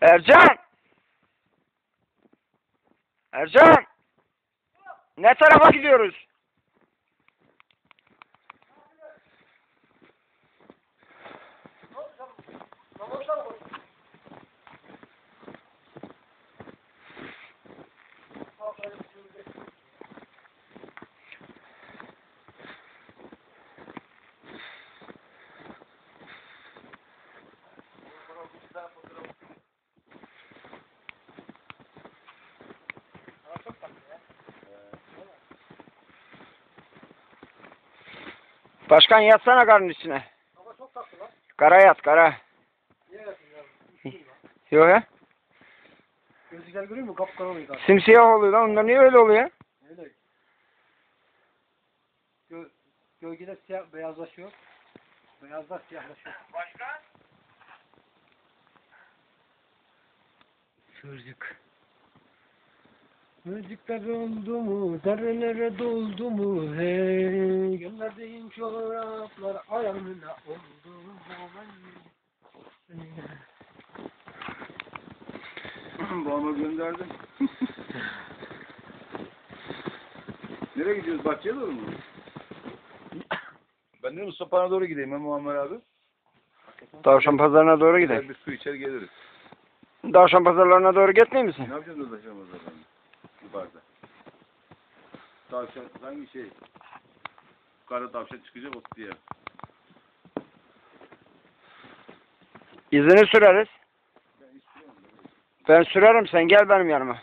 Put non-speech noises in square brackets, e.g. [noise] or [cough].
Ercan! Ercan! Ne tarafa gidiyoruz? Başkan yatsana karın içine. Ama çok tatlı lan. Kara yat kara. Niye yapayım ya? Yok ya. Gözlükler görüyor musun? Kapkara oluyor zaten. Simsiyah oluyor lan. Onlar niye öyle oluyor? Öyle. Gö gölgede siyah beyazlaşıyor. Beyazlar siyahlaşıyor. Başkan? Çocuk. Müzikler oldu mu, derelere doldu mu hey Göllerdeyim çoraplar ayağına oldu mu [laughs] Babama gönderdim. [laughs] Nereye gidiyoruz? Bahçeye doğru mu? Ben de Mustafa'na doğru gideyim hem Muammer abi. Tavşan pazarına doğru gidelim. bir su içer geliriz. Tavşan pazarlarına doğru gitmeyeyim misin? Ne yapacağız orada şu zaten? Tavşan hangi şey? Yukarıda tavşan çıkacak ot diye. İzini süreriz. Ben. Ben sürerim sen gel benim yanıma.